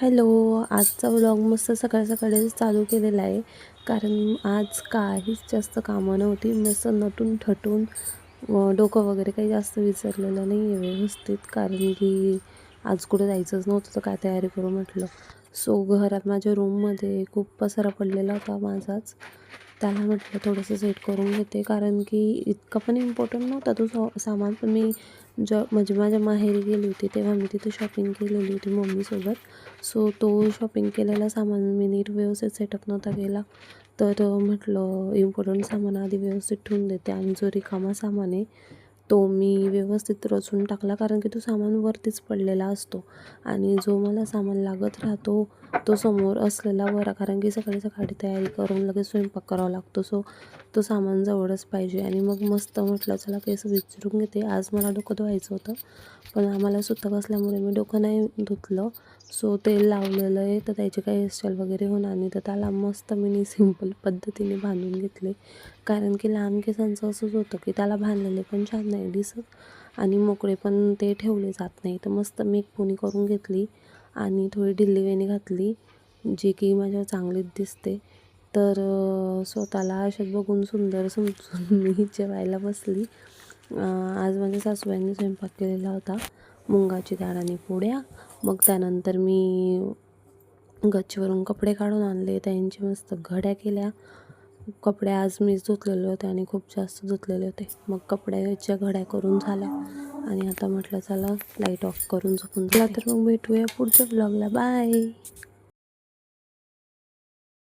Hello आजचा vlog मस्त सकाळ सकाळीच चालू केलेला आहे. कारण आज काहीच जास्त कामं नव्हती. मस्त नटून ठटून डोकं वगैरे काही जास्त विसरलेलं नाही आहे व्यवस्थित. कारण की आज कुठं जायचंच नव्हतं तर काय तयारी करू म्हटलं. सो घरात माझ्या रूममध्ये खूप पसारा पडलेला होता माझाच. त्याला म्हटलं थोडंसं सेट करून घेते कारण की इतका पण इम्पॉर्टंट नव्हता तो सॉ सामान. पण मी ज म्हणजे माझ्या माहेरी गेली होती तेव्हा मी तिथे शॉपिंग केलेली होती मम्मीसोबत. सो तो शॉपिंग केलेला सामान मी नीट व्यवस्थित सेटअप नव्हता केला. तर म्हटलं इम्पॉर्टंट सामान आधी व्यवस्थित ठेवून देते. आणि जो रिकामा सामान. आहे तो मी व्यवस्थित रचून टाकला कारण की तो सामान वरतीच पडलेला असतो. आणि जो मला सामान लागत राहतो तो समोर असलेला बरा कारण की सकाळी सकाळी तयारी करून लगेच स्वयंपाक करावा लागतो. सो तो सामान जवळच पाहिजे. आणि मग मस्त म्हटलं चला केस विचारून घेते. आज मला डोकं धुवायचं होतं पण आम्हाला सुतक असल्यामुळे मी डोकं नाही धुतलं. सो तेल लावलेलं आहे तर त्याची काही हेअरस्टाईल वगैरे होणार नाही. तर त्याला मस्त मी सिंपल पद्धतीने बांधून घेतले. कारण की लहान केसांचं असंच होतं की त्याला बांधलेले पण छान नाही दिसत आणि मोकळे पण ते ठेवले जात नाही. तर मस्त मी एक पुणी करून घेतली आणि थोडी ढिल्ली वेणी घातली जी की माझ्या चांगलीच दिसते. तर स्वतःला अशात बघून सुंदर समजून मी जेवायला बसली. आज माझ्या सासूबाईंनी स्वयंपाक केलेला होता मुंगाची डाळ आणि पोळ्या मग त्यानंतर मी गच्चीवरून कपडे काढून आणले त्यांची मस्त घड्या केल्या. कपडे आज मीच धुतलेले होते आणि खूप जास्त धुतलेले होते. मग कपड्याच्या घड्या करून झाल्या. आणि आता म्हटलं चला लाइट ऑफ करून झोपून चला तर मग भेटूया पुढच्या ब्लॉगला बाय